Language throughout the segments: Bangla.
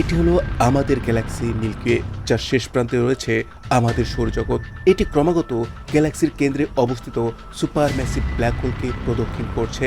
এটি হলো আমাদের গ্যালাক্সি মিল্কে যার শেষ প্রান্তে রয়েছে আমাদের সৌরজগৎ। এটি ক্রমাগত গ্যালাক্সির কেন্দ্রে অবস্থিত সুপার ম্যাসিভ ব্ল্যাক হোলকে প্রদক্ষিণ করছে।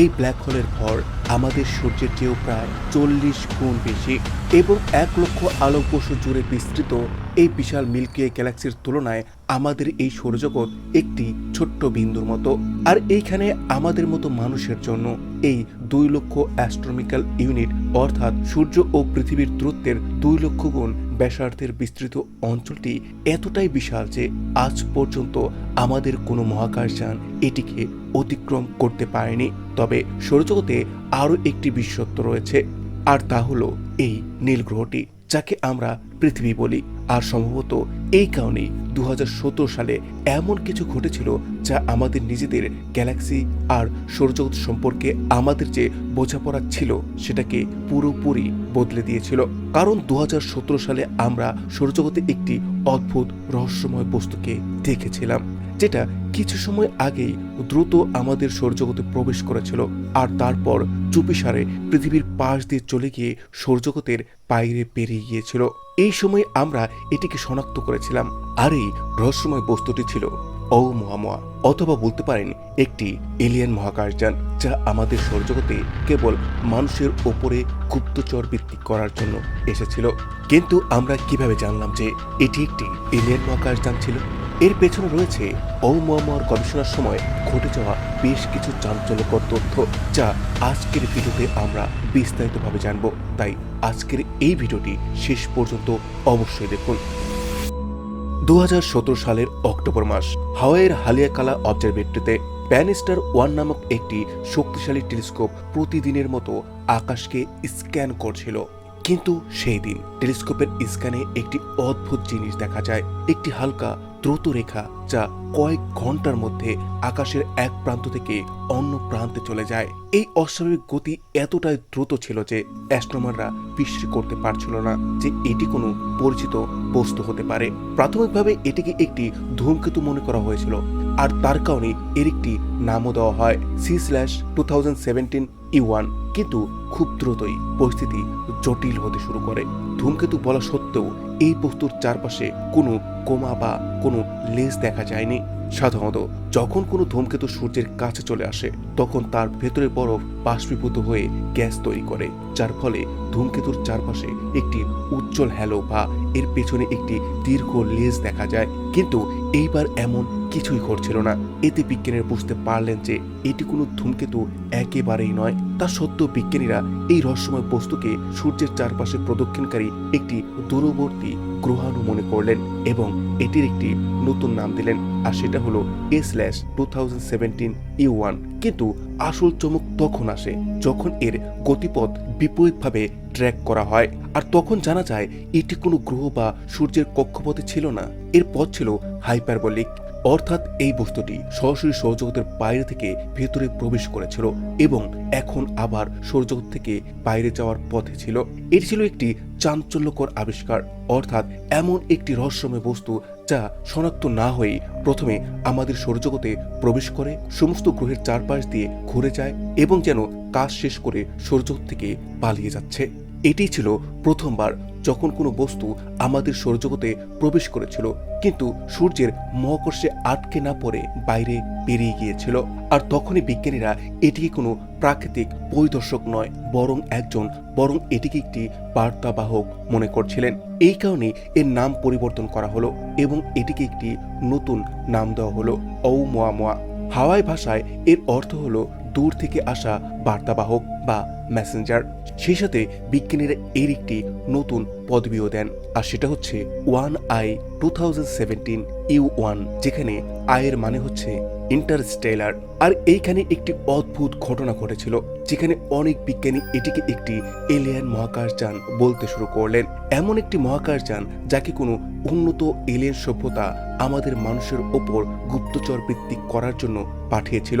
এই ব্ল্যাক হোলের ভর আমাদের সূর্যের চেয়েও প্রায় চল্লিশ গুণ বেশি এবং এক লক্ষ আলোকবর্ষ জুড়ে বিস্তৃত এই বিশাল মিল্কিওয়ে গ্যালাক্সির তুলনায় আমাদের এই সৌরজগৎ একটি ছোট্ট বিন্দুর মতো। আর এইখানে আমাদের মতো মানুষের জন্য এই দুই লক্ষ অ্যাস্ট্রোমিক্যাল ইউনিট অর্থাৎ সূর্য ও পৃথিবীর দূরত্বের দুই লক্ষ গুণ ব্যাসার্ধের বিস্তৃত অঞ্চলটি এতটাই বিশাল যে আজ পর্যন্ত আমাদের কোনো মহাকাশযান এটিকে অতিক্রম করতে পারেনি। তবে সৌরজগতে আরও একটি বিশ্বত্ব রয়েছে, আর তা হলো এই নীল গ্রহটি যাকে আমরা পৃথিবী বলি। আর সম্ভবত এই কারণেই দু হাজার সতেরো সালে এমন কিছু ঘটেছিল যা আমাদের নিজেদের গ্যালাক্সি আর সৌরজগৎ সম্পর্কে আমাদের যে বোঝাপড়া ছিল, সেটাকে পুরোপুরি বদলে দিয়েছিল। কারণ দু হাজার সতেরো সালে আমরা সৌরজগতে একটি অদ্ভুত রহস্যময় বস্তুকে দেখেছিলাম। যেটা কিছু সময় আগেই দ্রুত আমাদের সৌরজগতে প্রবেশ করেছিল, আর তারপর চুপিসারে পৃথিবীর পাশ দিয়ে চলে গিয়ে সৌরজগতের বাইরে পেরিয়ে গিয়েছিল। এই সময় আমরা এটিকে শনাক্ত করেছিলাম, আর এই রহস্যময় বস্তুটি ছিল ও অথবা বলতে পারেন একটি এলিয়েন মহাকাশযান, যা আমাদের সৌরজগতে কেবল মানুষের ওপরে গুপ্তচর ভিত্তিক করার জন্য এসেছিল। কিন্তু আমরা কীভাবে জানলাম যে এটি একটি এলিয়েন মহাকাশযান ছিল? এর পেছনে রয়েছে ঔমর গবেষণার সময় ঘটে যাওয়া বেশ কিছু চাঞ্চল্যকর তথ্য যা আজকের ভিডিওতে আমরা বিস্তারিতভাবে জানব। তাই আজকের এই ভিডিওটি শেষ পর্যন্ত অবশ্যই দেখুন। দু হাজার সতেরো সালের অক্টোবর মাস, হাওয়াইয়ের হালিয়াকালা অবজারভেটরিতে ব্যানিস্টার ওয়ান নামক একটি শক্তিশালী টেলিস্কোপ প্রতিদিনের মতো আকাশকে স্ক্যান করছিল। কিন্তু সেই দিন টেলিস্কোপের স্ক্যানে একটি অদ্ভুত জিনিস দেখা যায়। একটি হালকা দ্রুত রেখা যা কয়েক ঘণ্টার মধ্যে আকাশের এক প্রান্ত থেকে অন্য প্রান্তে চলে যায়। এই অস্বাভাবিক গতি এতটাই দ্রুত ছিল যে অ্যাস্ট্রোমাররা বিশ্বাস করতে পারছিল না যে এটি কোনো পরিচিত বস্তু হতে পারে। প্রাথমিকভাবে এটিকে একটি ধূমকেতু মনে করা হয়েছিল, আর তার কারণে এর একটি নামও দেওয়া হয়। C slash two thousand seventeen E one কিন্তু খুব দ্রুতই পরিস্থিতি জটিল হতে শুরু করে। ধূমকেতু বলা সত্ত্বেও এই বস্তুর চারপাশে কোনো কোমা বা কোনো লেজ দেখা যায়নি। সাধারণত যখন কোনো ধূমকেতু সূর্যের কাছে চলে আসে, তখন তার ভেতরে বরফ বাষ্পীভূত হয়ে গ্যাস তৈরি করে, যার ফলে ধূমকেতুর চারপাশে একটি উজ্জ্বল হ্যালো বা এর পেছনে একটি দীর্ঘ লেজ দেখা যায়। কিন্তু এইবার এমন কিছুই ঘটছিল না। এতে বিজ্ঞানীরা বুঝতে পারলেন যে এটি কোনো ধূমকেতু, একেবারেই নয়। তা সত্ত্বেও বিজ্ঞানীরা এই রহস্যময় বস্তুকে সূর্যের চারপাশে প্রদক্ষিণকারী একটি দূরবর্তী গ্রহাণু মনে করলেন এবং এটির একটি নতুন নাম দিলেন। আর সেটা হলো A slash two thousand U one কিন্তু আসল চমক তখন আসে যখন এর গতিপথ বিপরীতভাবে ট্র্যাক করা হয়। আর তখন জানা যায় এটি কোনো গ্রহ বা সূর্যের কক্ষপথে ছিল না। এর পথ ছিল হাইপারবলিক অর্থাৎ এই বস্তুটি সরাসরি সৌরজগতের বাইরে থেকে ভেতরে প্রবেশ করেছিল এবং এখন আবার সৌরজগৎ থেকে বাইরে যাওয়ার পথে ছিল। এটি ছিল একটি চাঞ্চল্যকর আবিষ্কার। অর্থাৎ এমন একটি রহস্যময় বস্তু যা শনাক্ত না হয়ে প্রথমে আমাদের সৌরজগতে প্রবেশ করে সমস্ত গ্রহের চারপাশ দিয়ে ঘুরে যায় এবং যেন কাজ শেষ করে সৌরজগৎ থেকে পালিয়ে যাচ্ছে। এটি ছিল প্রথমবার যখন কোনো বস্তু আমাদের সৌরজগতে প্রবেশ করেছিল, কিন্তু সূর্যের মহাকর্ষে আটকে না পড়ে বাইরে বেরিয়ে গিয়েছিল। আর তখনই বিজ্ঞানীরা এটিকে কোনো প্রাকৃতিক পরিদর্শক নয়, বরং একজন, বরং এটিকে একটি বার্তাবাহক মনে করছিলেন। এই কারণে এর নাম পরিবর্তন করা হলো এবং এটিকে একটি নতুন নাম দেওয়া হলো ঔ মোয়া মোয়া। হাওয়াই ভাষায় এর অর্থ হলো দূর থেকে আসা বার্তাবাহক বা মেসেঞ্জার। সেই সাথে বিজ্ঞানীরা এর একটি নতুন পদবিও দেন, আর সেটা হচ্ছে one I two thousand U one, যেখানে আয়ের মানে হচ্ছে ইন্টারস্টেলার। আর এইখানে একটি অদ্ভুত ঘটনা ঘটেছিল, যেখানে অনেক বিজ্ঞানী এটিকে একটি এলিয়ান মহাকাশযান বলতে শুরু করলেন। এমন একটি মহাকাশযান যাকে কোনো উন্নত এলিয়ান সভ্যতা আমাদের মানুষের ওপর গুপ্তচর ভিত্তিক করার জন্য পাঠিয়েছিল।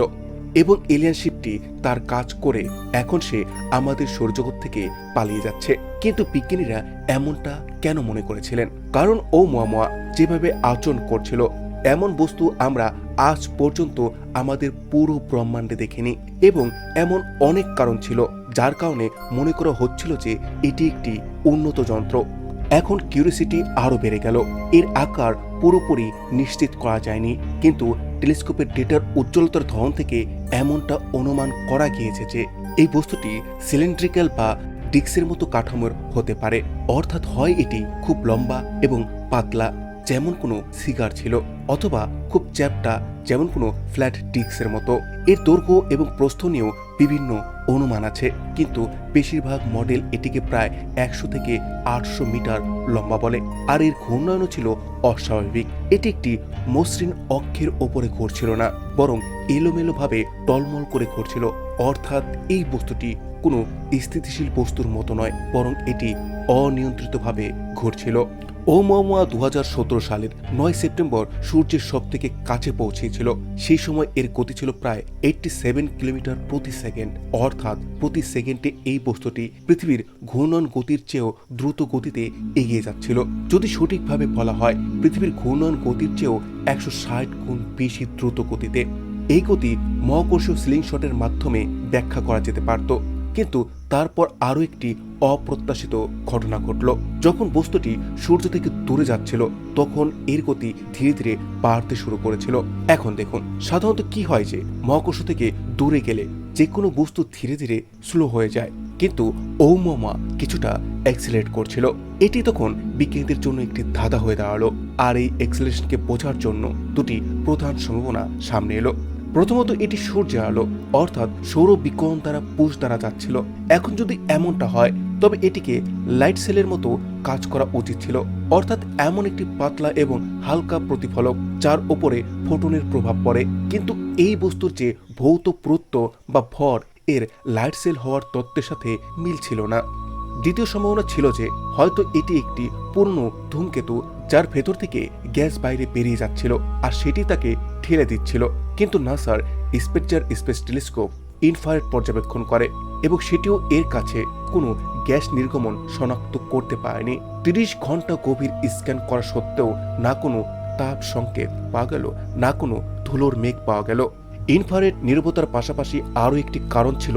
এবং এলিয়ানশিপটি তার কাজ করে এখন সে আমাদের সৌরজগৎ থেকে পালিয়ে যাচ্ছে। কিন্তু বিজ্ঞানীরা এমনটা কেন মনে করেছিলেন? কারণ ও মোয়ামোয়া যেভাবে আচরণ করছিল, এমন বস্তু আমরা আজ পর্যন্ত আমাদের পুরো ব্রহ্মাণ্ডে দেখিনি এবং এমন অনেক কারণ ছিল, যার কারণে মনে করা হচ্ছিল যে এটি একটি উন্নত যন্ত্র। এখন কিউরিসিটি আরও বেড়ে গেল। এর আকার পুরোপুরি নিশ্চিত করা যায়নি, কিন্তু টেলিস্কোপের ডেটার উজ্জ্বলতার ধরন থেকে এমনটা অনুমান করা গিয়েছে যে এই বস্তুটি সিলিন্ড্রিক্যাল বা ডিক্সের মতো কাঠামোর হতে পারে। অর্থাৎ হয় এটি খুব লম্বা এবং পাতলা, যেমন কোনো সিগার ছিল, অথবা খুব চ্যাপটা, যেমন কোনো ফ্ল্যাট ডিক্সের মতো। এর দৈর্ঘ্য এবং প্রস্থ নিয়েও বিভিন্ন অনুমান আছে, কিন্তু বেশিরভাগ মডেল এটিকে প্রায় একশো থেকে আটশো মিটার লম্বা বলে। আর এর ঘূর্ণায়নও ছিল অস্বাভাবিক। এটি একটি মসৃণ অক্ষের ওপরে ঘুরছিল না, বরং এলোমেলোভাবে টলমল করে ঘুরছিল। অর্থাৎ এই বস্তুটি কোনো স্থিতিশীল বস্তুর মতো নয়, বরং এটি অনিয়ন্ত্রিতভাবে ঘুরছিল। ওমোয়া দু হাজার সালের নয় সেপ্টেম্বর সূর্যের সব থেকে কাছে পৌঁছেছিল। সেই সময় এর গতি ছিল প্রায় এইটটি সেভেন কিলোমিটার প্রতি সেকেন্ড। অর্থাৎ প্রতি সেকেন্ডে এই বস্তুটি পৃথিবীর ঘূর্ণন গতির চেয়েও দ্রুত গতিতে এগিয়ে যাচ্ছিল। যদি সঠিকভাবে বলা হয়, পৃথিবীর ঘূর্ণন গতির চেয়েও একশো ষাট গুণ বেশি দ্রুত গতিতে। এই গতি মহাকর্ষীয় স্লিং শটের মাধ্যমে ব্যাখ্যা করা যেতে পারত। কিন্তু তারপর আরও একটি অপ্রত্যাশিত ঘটনা ঘটল। যখন বস্তুটি সূর্য থেকে দূরে যাচ্ছিল, তখন এর গতি ধীরে ধীরে বাড়তে শুরু করেছিল। এখন দেখুন, সাধারণত কি হয় যে মহাকর্ষ থেকে দূরে গেলে যে কোনো বস্তু ধীরে ধীরে স্লো হয়ে যায়, কিন্তু ওমমা কিছুটা অ্যাক্সিলেট করছিল। এটি তখন বিজ্ঞানীদের জন্য একটি ধাঁধা হয়ে দাঁড়াল, আর এই এক্সিলেশনকে বোঝার জন্য দুটি প্রধান সম্ভাবনা সামনে এলো। প্রথমত এটি সূর্যের আলো, অর্থাৎ সৌর বিকরণ দ্বারা পুষ দ্বারা যাচ্ছিল। এখন যদি এমনটা হয়, তবে এটিকে লাইট সেলের মতো কাজ করা উচিত ছিল, অর্থাৎ এমন একটি পাতলা এবং হালকা প্রতিফলক যার ওপরে ফোটনের প্রভাব পড়ে। কিন্তু এই বস্তুর যে ভৌত প্রত্য বা ভর, এর লাইট সেল হওয়ার তত্ত্বের সাথে মিল ছিল না। দ্বিতীয় সম্ভাবনা ছিল যে, হয়তো এটি একটি পূর্ণ ধূমকেতু যার ভেতর থেকে গ্যাস বাইরে বেরিয়ে যাচ্ছিল, আর সেটি তাকে ঠেলে দিচ্ছিল। কিন্তু নাসার স্পেকচার স্পেস টেলিস্কোপ ইনফ্রারেড পর্যবেক্ষণ করে এবং সেটিও এর কাছে কোনো গ্যাস নির্গমন শনাক্ত করতে পারেনি। তিরিশ ঘণ্টা গভীর স্ক্যান করা সত্ত্বেও না কোনো তাপ সংকেত পাওয়া গেল, না কোনো ধুলোর মেঘ পাওয়া গেল। ইনফ্রারেড নিরবতার পাশাপাশি আরও একটি কারণ ছিল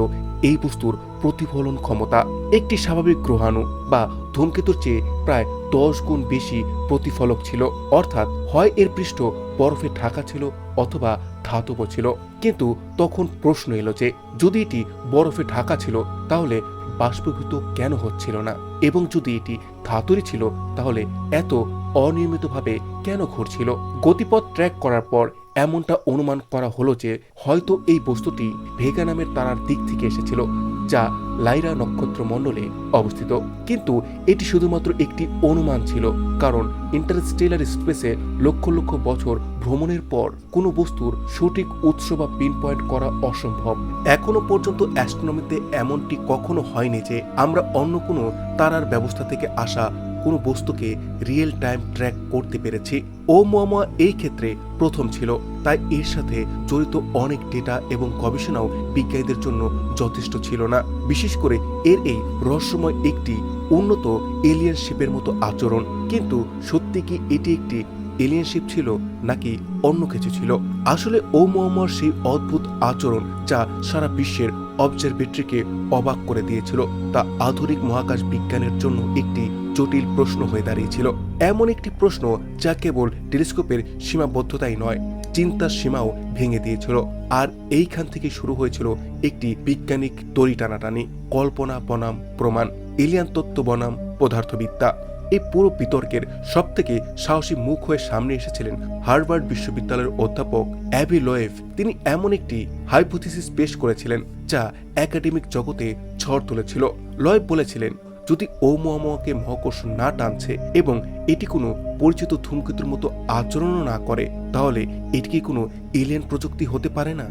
এই বস্তুর প্রতিফলন ক্ষমতা। একটি স্বাভাবিক গ্রহাণু বা ধূমকেতুর চেয়ে প্রায় দশ গুণ বেশি প্রতিফলক ছিল। অর্থাৎ হয় এর পৃষ্ঠ বরফে ঢাকা ছিল অথবা ধাতব ছিল। কিন্তু তখন প্রশ্ন এলো যে, যদি এটি বরফে ঢাকা ছিল, তাহলে বাষ্পীভূত কেন হচ্ছিল না? এবং যদি এটি ধাতুরই ছিল, তাহলে এত অনিয়মিতভাবে কেন ঘুরছিল গতিপথ ট্র্যাক করার পর এমনটা অনুমান করা হলো যে, হয়তো এই বস্তুটি ভেগা নামের তারার দিক থেকে এসেছিল, যা লাইরা নক্ষত্র মণ্ডলে অবস্থিত। কিন্তু এটি শুধুমাত্র একটি অনুমান ছিল, কারণ ইন্টারস্টেলার স্পেসে লক্ষ লক্ষ বছর ভ্রমণের পর কোনো বস্তুর সঠিক উৎস বা পিন পয়েন্ট করা অসম্ভব। এখনও পর্যন্ত অ্যাস্ট্রোনমিতে এমনটি কখনো হয়নি যে আমরা অন্য কোনো তারার ব্যবস্থা থেকে আসা কোনো বস্তুকে রিয়েল টাইম ট্র্যাক করতে পেরেছি। ও মোয়ামা এই ক্ষেত্রে প্রথম ছিল। তাই এর সাথে জড়িত অনেক ডেটা এবং গবেষণাও বিজ্ঞানীদের জন্য যথেষ্ট ছিল না। বিশেষ করে এর এই রহস্যময় একটি উন্নত এলিয়ান শিপের মতো আচরণ। কিন্তু সত্যি কি এটি একটি এলিয়ানশিপ ছিল নাকি অন্য কিছু ছিল? আসলে ও মোহাম্মর সেই অদ্ভুত আচরণ যা সারা বিশ্বের অবজারভেটরিকে অবাক করে দিয়েছিল। তা আধুনিক মহাকাশ বিজ্ঞানের জন্য একটি জটিল প্রশ্ন হয়ে দাঁড়িয়েছিল। এমন একটি প্রশ্ন যা কেবল টেলিস্কোপের সীমাবদ্ধতাই নয়, চিন্তার সীমাও ভেঙে দিয়েছিল। আর এইখান থেকে শুরু হয়েছিল একটি বিজ্ঞানিক তরি টানাটানি, কল্পনা বনাম প্রমাণ, এলিয়ান তত্ত্ব বনাম পদার্থবিদ্যা। এই পুরো বিতর্কের সব থেকে সাহসী মুখ হয়ে সামনে এসেছিলেন হার্ভার্ড বিশ্ববিদ্যালয়ের অধ্যাপক অ্যাবি লোয়েভ তিনি এমন একটি হাইপোথিসিস পেশ করেছিলেন যা একাডেমিক জগতে ঝড় তুলেছিল। লয়েভ বলেছিলেন যদি ওমোয়ামোয়াকে মহাকর্ষ না টানছে এবং এটি কোনো পরিচিত ধূমকেতুর মতো আচরণও না করে, তাহলে এটি কি কোনো এলিয়েন প্রযুক্তি হতে পারে না?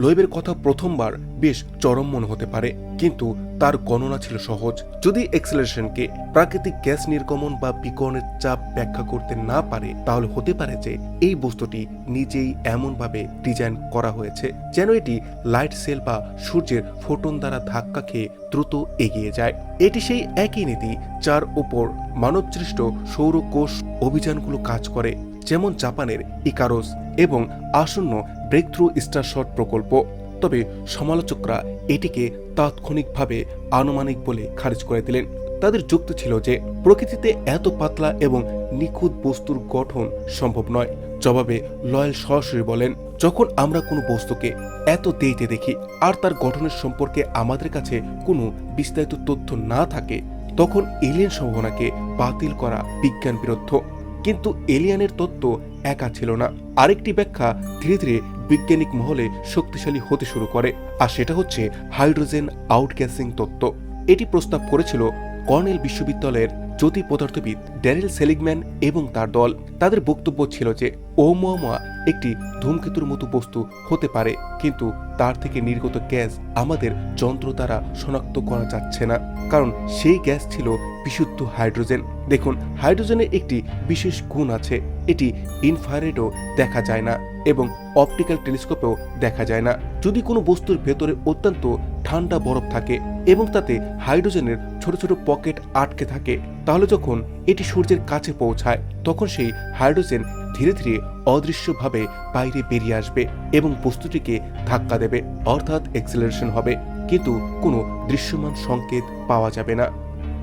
লোয়েবের কথা প্রথমবার বেশ চরম মনে হতে পারে, কিন্তু তার গণনা ছিল সহজ। যদি এক্সেলারেশনকে প্রাকৃতিক গ্যাস নির্গমন বা বিকরণের চাপ ব্যাখ্যা করতে না পারে, তাহলে হতে পারে যে এই বস্তুটি নিজেই এমনভাবে ডিজাইন করা হয়েছে যেন এটি লাইট সেল বা সূর্যের ফোটন দ্বারা ধাক্কা খেয়ে দ্রুত এগিয়ে যায়। এটি সেই একই নীতি যার উপর মানবসৃষ্ট সৌরকোষ অভিযানগুলো কাজ করে। যেমন জাপানের ইকারোস এবং আসন্ন ব্রেক থ্রু স্টার শট প্রকল্প। তবে সমালোচকরা এটিকে তাৎক্ষণিকভাবে আনুমানিক বলে খারিজ করে দিলেন। তাদের যুক্তি ছিল যে, প্রকৃতিতে এত পাতলা এবং নিখুঁত বস্তুর গঠন সম্ভব নয়। জবাবে লয়েল সরাসরি বলেন, যখন আমরা কোনো বস্তুকে এত দেইতে দেখি আর তার গঠনের সম্পর্কে আমাদের কাছে কোনো বিস্তারিত তথ্য না থাকে, তখন এলিয়েন সম্ভাবনাকে বাতিল করা বিজ্ঞান বিরুদ্ধ কিন্তু এলিয়ানের তত্ত্ব একা ছিল না। আরেকটি ব্যাখ্যা ধীরে ধীরে বৈজ্ঞানিক মহলে শক্তিশালী হতে শুরু করে, আর সেটা হচ্ছে হাইড্রোজেন আউটগ্যাসিং তত্ত্ব। এটি প্রস্তাব করেছিল কর্নেল বিশ্ববিদ্যালয়ের জ্যোতি পদার্থবিদ ড্যারেল সেলিগম্যান এবং তার দল, তাদের বক্তব্য ছিল যে ওমোয়ামা একটি ধূমকেতুর মতো বস্তু হতে পারে, কিন্তু তার থেকে নির্গত গ্যাস আমাদের যন্ত্র দ্বারা শনাক্ত করা যাচ্ছে না, কারণ সেই গ্যাস ছিল বিশুদ্ধ হাইড্রোজেন। দেখুন, হাইড্রোজেনের একটি বিশেষ গুণ আছে, এটি ইনফ্রারেডও দেখা যায় না এবং অপটিক্যাল টেলিস্কোপেও দেখা যায় না। যদি কোনো বস্তুর ভেতরে অত্যন্ত ঠান্ডা বরফ থাকে এবং তাতে হাইড্রোজেনের ছোট ছোট পকেট আটকে থাকে। তাহলে যখন এটি সূর্যের কাছে পৌঁছায়, তখন সেই হাইড্রোজেন ধীরে ধীরে অদৃশ্যভাবে বাইরে বেরিয়ে আসবে এবং বস্তুটিকে ধাক্কা দেবে, অর্থাৎ এক্সেলারেশন হবে। কিন্তু কোনো দৃশ্যমান সংকেত পাওয়া যাবে না।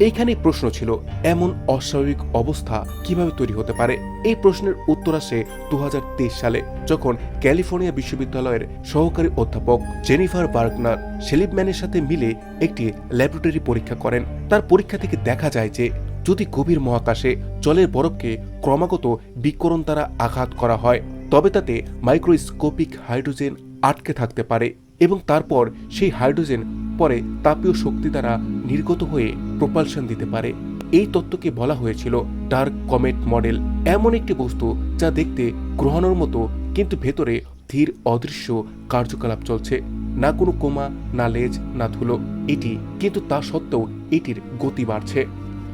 এইখানে প্রশ্ন ছিল, এমন অস্বাভাবিক অবস্থা কীভাবে তৈরি হতে পারে? এই প্রশ্নের উত্তর আসে দুহাজার তেইশ সালে, যখন ক্যালিফোর্নিয়া বিশ্ববিদ্যালয়ের সহকারী অধ্যাপক জেনিফার বার্গনার সেলিপম্যানের সাথে মিলে একটি ল্যাবরেটরি পরীক্ষা করেন। তার পরীক্ষা থেকে দেখা যায় যে, যদি গভীর মহাকাশে জলের বরফকে ক্রমাগত বিকরণ দ্বারা আঘাত করা হয়, তবে তাতে মাইক্রোস্কোপিক হাইড্রোজেন আটকে থাকতে পারে এবং তারপর সেই হাইড্রোজেন পরে তাপীয় শক্তি দ্বারা নির্গত হয়ে প্রপালশন দিতে পারে। এই তত্ত্বকে বলা হয়েছিল ডার্ক কমেট মডেল। এমন একটি বস্তু যা দেখতে গ্রহাণুর মতো, কিন্তু ভেতরে ধীর অদৃশ্য কার্যকলাপ চলছে। না কোনো কোমা, না লেজ, না ধুলো, এটি কিন্তু তা সত্ত্বেও এটির গতি বাড়ছে।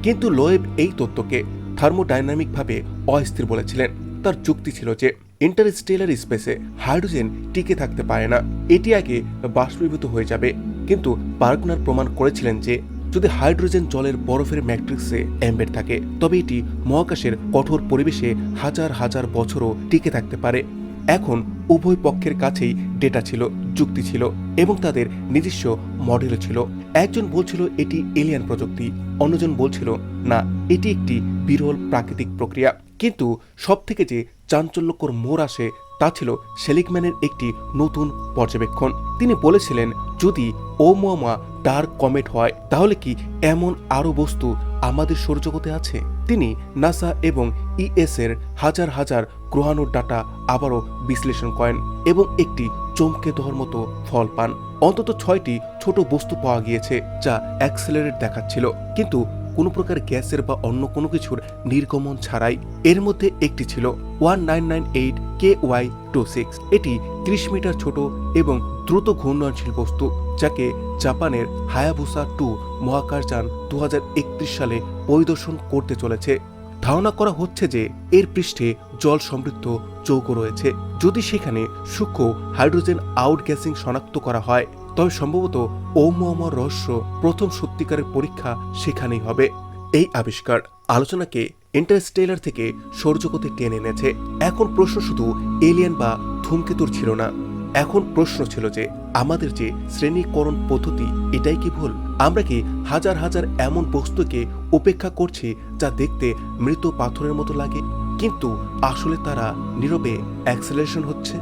কিন্তু লোয়েব এই তত্ত্বকে থার্মোডাইনামিকভাবে অস্থির বলেছিলেন। তার যুক্তি ছিল যে ইন্টারস্টেলার স্পেসে হাইড্রোজেন টিকে থাকতে পারে না। এটি আগে বাষ্পীভূত হয়ে যাবে। কিন্তু বার্গনার প্রমাণ করেছিলেন যে যদি হাইড্রোজেন জলের বরফের ম্যাট্রিক্সে এম্বেড থাকে, তবে এটি মহাকাশের কঠোর পরিবেশে হাজার হাজার বছরও টিকে থাকতে পারে। এখন উভয় পক্ষের কাছেই ডেটা ছিল, যুক্তি ছিল এবং তাদের নিজস্ব মডেলও ছিল। একজন বলছিল, এটি এলিয়ান প্রযুক্তি। অন্যজন বলছিল, না, এটি একটি বিরল প্রাকৃতিক প্রক্রিয়া। কিন্তু সবথেকে যে চাঞ্চল্যকর মোড় আসে তা ছিল সেলিকম্যানের একটি নতুন পর্যবেক্ষণ। তিনি বলেছিলেন, যদি ওমোমা ডার্ক কমেট হয়, তাহলে কি এমন আরও বস্তু আমাদের সৌরজগতে আছে? তিনি নাসা এবং ইএস এর হাজার হাজার গ্রহাণুর ডাটা আবারও বিশ্লেষণ করেন এবং একটি চমকে দেওয়ার মতো ফল পান। অন্তত ছয়টি ছোট বস্তু পাওয়া গিয়েছে, যা অ্যাক্সেলারেট দেখাচ্ছিল। কিন্তু কোনো প্রকার গ্যাসের বা অন্য কোনো কিছুর নির্গমন ছাড়াই এর মধ্যে একটি ছিল one nine nine eight K Y two six. এটি ত্রিশ মিটার ছোট এবং দ্রুত ঘূর্ণয়নশীল বস্তু যাকে জাপানের হায়াবুসা টু মহাকাশযান দু হাজার একত্রিশ সালে পরিদর্শন করতে চলেছে। ধারণা করা হচ্ছে যে এর পৃষ্ঠে জল সমৃদ্ধ যৌগ রয়েছে। যদি সেখানে সূক্ষ্ম হাইড্রোজেন আউট গ্যাসিং শনাক্ত করা হয়, তবে সম্ভবত ওমোয়ামার রহস্য প্রথম সত্যিকারের পরীক্ষা সেখানেই হবে। এই আবিষ্কার আলোচনাকে ইন্টারস্টেলার থেকে সৌরজগতে টেনে এনেছে। এখন প্রশ্ন শুধু এলিয়ান বা ধূমকেতুর ছিল না। এখন প্রশ্ন ছিল যে আমাদের যে শ্রেণীকরণ পদ্ধতি, এটাই কি ভুল? আমরা কি হাজার হাজার এমন বস্তুকে উপেক্ষা করছি যা দেখতে মৃত পাথরের মতো লাগে? কিন্তু আসলে তারা নীরবে অ্যাক্সেলারেশন হচ্ছে।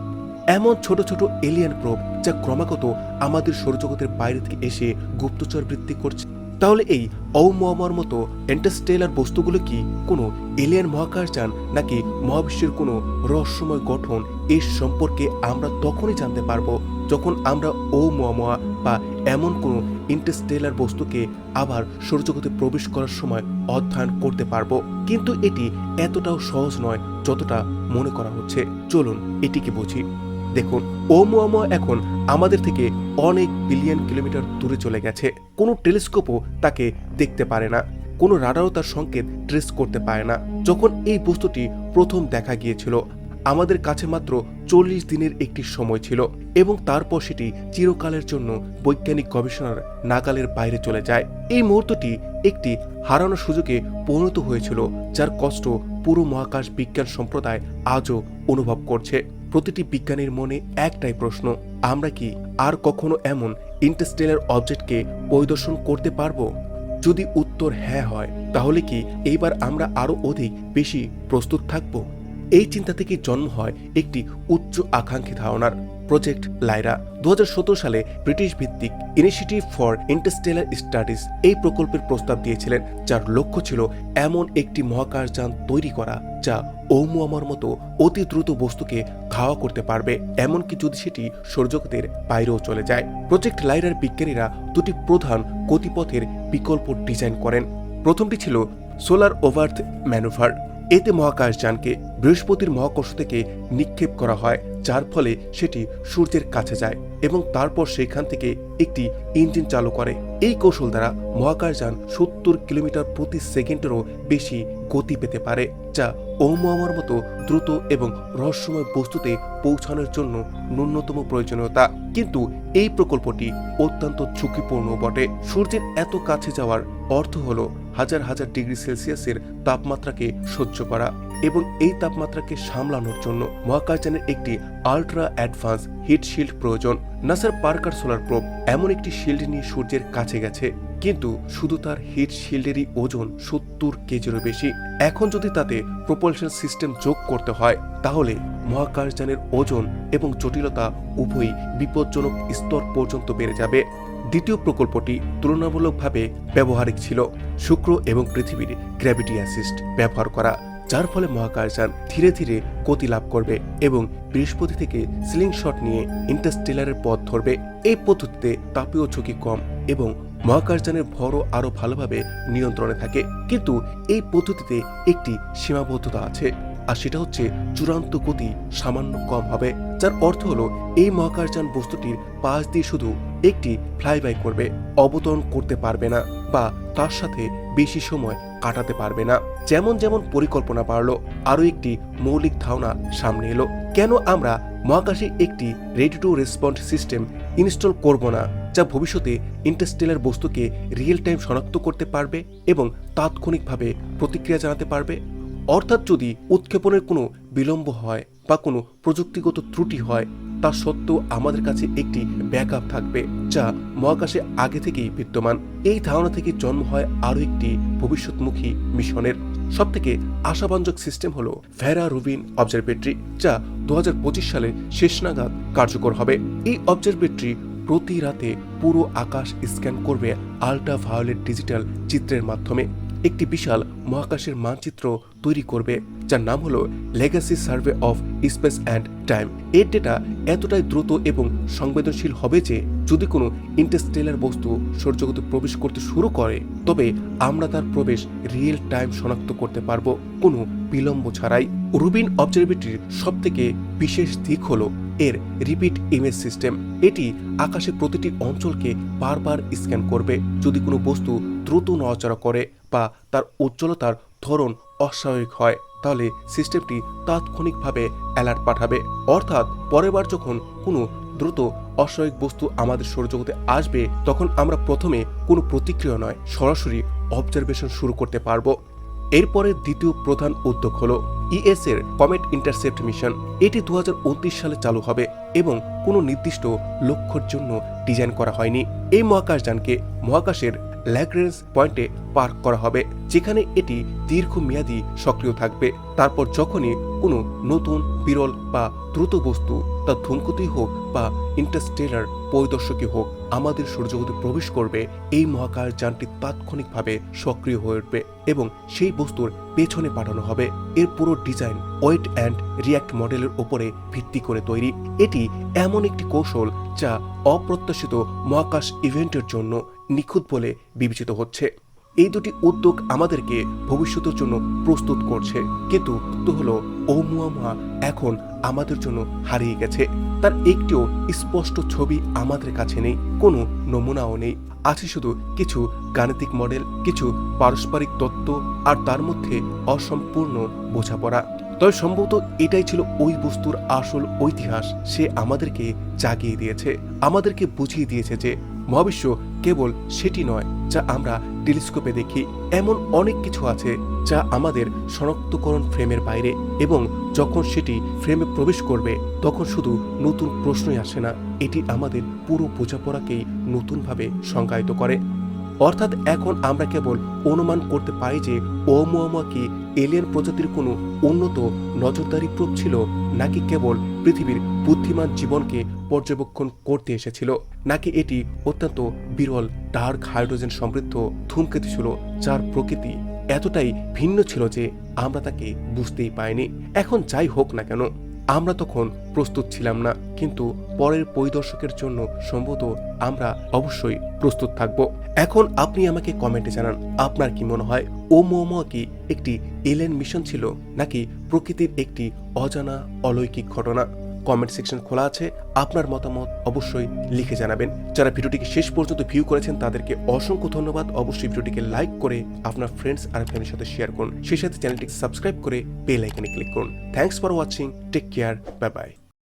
এমন ছোট ছোট এলিয়ান প্রোব যা ক্রমাগত আমাদের সৌরজগতের বাইরে থেকে এসে গুপ্তচর বৃদ্ধি করছে। তাহলে এই অমর মতো এন্টারস্টেলার বস্তুগুলো কি কোনো এলিয়ান মহাকাশযান নাকি মহাবিশ্বের কোনো রহস্যময় গঠন এর সম্পর্কে আমরা তখনই জানতে পারব যখন আমরা মোয়ামোয়া বা এমন কোনো ইন্টারস্টেলার বস্তুকে আবার সৌরজগতে প্রবেশ করার সময় অধ্যয়ন করতে পারব। কিন্তু এটি এতটাও সহজ নয় যতটা মনে করা হচ্ছে। চলুন, এটিকে বুঝি। দেখুন ওমোয়ামা এখন আমাদের থেকে অনেক বিলিয়ন কিলোমিটার দূরে চলে গেছে। কোনো টেলিস্কোপও তাকে দেখতে পারে না। কোনো রাডারও তার সংকেত ট্রেস করতে পারে না। যখন এই বস্তুটি প্রথম দেখা গিয়েছিল, আমাদের কাছে মাত্র চল্লিশ দিনের একটি সময় ছিল এবং তারপর সেটি চিরকালের জন্য বৈজ্ঞানিক গবেষণার নাগালের বাইরে চলে যায়। এই মুহূর্তটি একটি হারানো সুযোগে পরিণত হয়েছিল, যার কষ্ট পুরো মহাকাশ বিজ্ঞান সম্প্রদায় আজও অনুভব করছে। প্রতিটি বিজ্ঞানীর মনে একটাই প্রশ্ন, আমরা কি আর কখনো এমন ইন্টারস্টেলার অবজেক্টকে পরিদর্শন করতে পারব? যদি উত্তর হ্যাঁ হয়, তাহলে কি এইবার আমরা আরও অধিক বেশি প্রস্তুত থাকব? এই চিন্তা থেকে জন্ম হয় একটি উচ্চ আকাঙ্ক্ষী ধারণার প্রজেক্ট লাইরা দুহাজার সতেরো সালে ব্রিটিশ ভিত্তিক ইনিশিয়েটিভ ফর ইন্টারস্টেলার স্টাডিজ এই প্রকল্পের প্রস্তাব দিয়েছিলেন, যার লক্ষ্য ছিল এমন একটি মহাকাশযান তৈরি করা, যা ওমুয়ামার মতো অতি দ্রুত বস্তুকে ধাওয়া করতে পারবে, এমনকি যদি সেটি সৌরজগতের বাইরেও চলে যায়। প্রজেক্ট লাইরার বিজ্ঞানীরা দুটি প্রধান গতিপথের বিকল্প ডিজাইন করেন। প্রথমটি ছিল সোলার ওভার্থ ম্যানুভার এতে মহাকাশযানকে বৃহস্পতির মহাকর্ষ থেকে নিক্ষেপ করা হয়, যার ফলে সেটি সূর্যের কাছে যায় এবং তারপর সেখান থেকে একটি ইঞ্জিন চালু করে। এই কৌশল দ্বারা মহাকাশযান সত্তর কিলোমিটার প্রতি সেকেন্ডেরও বেশি গতি পেতে পারে, যা ওমোয়ামার মতো দ্রুত এবং রহস্যময় বস্তুতে পৌঁছানোর জন্য ন্যূনতম প্রয়োজনীয়তা। কিন্তু এই প্রকল্পটি অত্যন্ত ঝুঁকিপূর্ণ বটে। সূর্যের এত কাছে যাওয়ার অর্থ হল হাজার হাজার ডিগ্রি সেলসিয়াসের তাপমাত্রাকে সহ্য করা এবং এই তাপমাত্রাকে সামলানোর জন্য মহাকাশযানের একটি আল্ট্রা অ্যাডভান্স হিট শিল্ড প্রয়োজন। নাসার পার্কার সোলার প্রোব এমন একটি শিল্ড নিয়ে সূর্যের কাছে গেছে, কিন্তু শুধু তার হিট শিল্ডেরই ওজন সত্তর কেজিরও বেশি। এখন যদি তাতে প্রোপালশন সিস্টেম যোগ করতে হয়, তাহলে মহাকাশযানের ওজন এবং জটিলতা উভয়ই বিপজ্জনক স্তর পর্যন্ত বেড়ে যাবে। দ্বিতীয় প্রকল্পটি তুলনামূলকভাবে ব্যবহারিক ছিল শুক্র এবং পৃথিবীর গ্র্যাভিটি অ্যাসিস্ট ব্যবহার করা, যার ফলে মহাকাশযান ধীরে ধীরে গতি লাভ করবে এবং বৃহস্পতি থেকে সিলিং শট নিয়ে ইন্টারস্টেলারের পথ ধরবে। এই পদ্ধতিতে তাপীয় ঝুঁকি কম এবং মহাকাশযানের ভরও আরও ভালোভাবে নিয়ন্ত্রণে থাকে। কিন্তু এই পদ্ধতিতে একটি সীমাবদ্ধতা আছে আর সেটা হচ্ছে চূড়ান্ত গতি সামান্য কম হবে, যার অর্থ হলো এই মহাকাশযান বস্তুটির পাশ দিয়ে শুধু একটি ফ্লাইবাই করবে, অবতরণ করতে পারবে না বা তার সাথে বেশি সময় কাটাতে পারবে না। যেমন যেমন পরিকল্পনা বাড়লো, আরও একটি মৌলিক ধারণা সামনে এলো। কেন আমরা মহাকাশে একটি ready to respond system install করব না, যা ভবিষ্যতে ইন্টারস্টেলার বস্তুকে রিয়েল টাইম শনাক্ত করতে পারবে এবং তাৎক্ষণিকভাবে প্রতিক্রিয়া জানাতে পারবে? অর্থাৎ যদি উৎক্ষেপণের কোনো বিলম্ব হয় বা কোনো প্রযুক্তিগত ত্রুটি হয় তা সত্ত্বেও আমাদের কাছে একটি ব্যাকআপ থাকবে, যা মহাকাশে আগে থেকেই বিদ্যমান। এই ধারণা থেকে জন্ম হয় আরও একটি ভবিষ্যৎমুখী মিশনের। সবথেকে আশাবাঞ্জক সিস্টেম হলো ভেরা রুবিন অবজারভেটরি যা দু হাজার পঁচিশ সালে শেষ নাগাদ কার্যকর হবে। এই অবজারভেটরি প্রতি রাতে পুরো আকাশ স্ক্যান করবে আল্ট্রা ভায়োলেট ডিজিটাল চিত্রের মাধ্যমে। একটি বিশাল মহাকাশের মানচিত্র তৈরি করবে। যার নাম হলো legacy survey of space and time এর ডেটা এতটাই দ্রুত এবং সংবেদনশীল হবে যে যদি কোনো ইন্টারস্টেলার বস্তু সৌরজগতে প্রবেশ করতে শুরু করে, তবে আমরা তার প্রবেশ রিয়েল টাইম শনাক্ত করতে পারব কোনো বিলম্ব ছাড়াই। রুবিন অবজারভেটরির সব থেকে বিশেষ দিক হলো এর রিপিট ইমেজ সিস্টেম এটি আকাশে প্রতিটি অঞ্চলকে বারবার স্ক্যান করবে। যদি কোনো বস্তু দ্রুত নড়াচড়া করে বা তার উজ্জ্বলতার ধরন অস্বাভাবিক হয়, তাহলে সিস্টেমটি তাৎক্ষণিকভাবে অ্যালার্ট পাঠাবে। অর্থাৎ পরেরবার যখন কোনো দ্রুত অস্বাভাবিক বস্তু আমাদের সৌরজগতে আসবে, তখন আমরা প্রথমে কোনো প্রতিক্রিয়া নয়, সরাসরি অবজারভেশন শুরু করতে পারব। এরপরে দ্বিতীয় প্রধান উদ্যোগ হল ইএস এর কমেট ইন্টারসেপ্ট মিশন এটি দু হাজার উনত্রিশ সালে চালু হবে এবং কোনো নির্দিষ্ট লক্ষ্যর জন্য ডিজাইন করা হয়নি। এই মহাকাশযানকে মহাকাশের ল্যাগ্রেন্স পয়েন্টে পার্ক করা হবে, যেখানে এটি দীর্ঘমেয়াদী সক্রিয় থাকবে। তারপর যখনই কোনো নতুন বিরল বা দ্রুত বস্তু, তা ধূমকেতুই হোক বা ইন্টারস্টেলার পরিদর্শকই হোক, আমাদের সৌরজগতে প্রবেশ করবে, এই মহাকাশ যানটি তাৎক্ষণিকভাবে সক্রিয় হয়ে উঠবে এবং সেই বস্তুর পেছনে পাঠানো হবে। এর পুরো ডিজাইন ওয়েট অ্যান্ড রিয়াক্ট মডেলের ওপরে ভিত্তি করে তৈরি। এটি এমন একটি কৌশল যা অপ্রত্যাশিত মহাকাশ ইভেন্টের জন্য নিখুঁত বলে বিবেচিত হচ্ছে। এই দুটি উদ্যোগ আমাদেরকে ভবিষ্যতের জন্য প্রস্তুত করছে। কিন্তু তো হলো ওমুয়ামুয়া এখন আমাদের জন্য হারিয়ে গেছে। তার একটিও স্পষ্ট ছবি আমাদের কাছে নেই, কোনো নমুনাও নেই। আছে শুধু কিছু গাণিতিক মডেল, কিছু পারস্পরিক তত্ত্ব, আর তার মধ্যে অসম্পূর্ণ বোঝাপড়া। তবে সম্ভবত এটাই ছিল ওই বস্তুর আসল ঐতিহাস সে আমাদেরকে জাগিয়ে দিয়েছে, আমাদেরকে বুঝিয়ে দিয়েছে যে মহাবিশ্ব কেবল সেটি নয়, যা আমরা টেলিস্কোপে দেখি। এমন অনেক কিছু আছে যা আমাদের শনাক্তকরণ ফ্রেমের বাইরে এবং যখন সেটি ফ্রেমে প্রবেশ করবে, তখন শুধু নতুন প্রশ্নই আসে না। এটি আমাদের পুরো বোঝাপড়াকেই নতুনভাবে সংজ্ঞায়িত করে। অর্থাৎ এখন আমরা কেবল অনুমান করতে পারি যে ওমোয়ামা কি এলিয়েন প্রজাতির কোনো উন্নত নজরদারি প্রোব ছিল, নাকি কেবল পৃথিবীর বুদ্ধিমান জীবনকে পর্যবেক্ষণ করতে এসেছিল, নাকি এটি অত্যন্ত বিরল ডার্ক হাইড্রোজেন সমৃদ্ধ ধূমকেতু ছিল যার প্রকৃতি এতটাই ভিন্ন ছিল যে আমরা তাকে বুঝতেই পাইনি এখন যাই হোক না কেন আমরা তখন প্রস্তুত ছিলাম না, কিন্তু পরের পরিদর্শকের জন্য সম্ভবত আমরা অবশ্যই প্রস্তুত থাকব। এখন আপনি আমাকে কমেন্টে জানান, আপনার কি মনে হয় ও মোমোয়া কি একটি এলেন মিশন ছিল নাকি প্রকৃতির একটি অজানা অলৌকিক ঘটনা? কমেন্ট সেকশন খোলা আছে। আপনার মতামত অবশ্যই লিখে জানাবেন। যারা ভিডিওটিকে শেষ পর্যন্ত ভিউ করেছেন, তাদেরকে অসংখ্য ধন্যবাদ। অবশ্যই ভিডিওটিকে লাইক করে আপনার ফ্রেন্ডস আর ফ্যামিলির সাথে শেয়ার করুন। সেই সাথে চ্যানেলটিকে সাবস্ক্রাইব করে বেল আইকনে ক্লিক করুন। Thanks for watching take care bye bye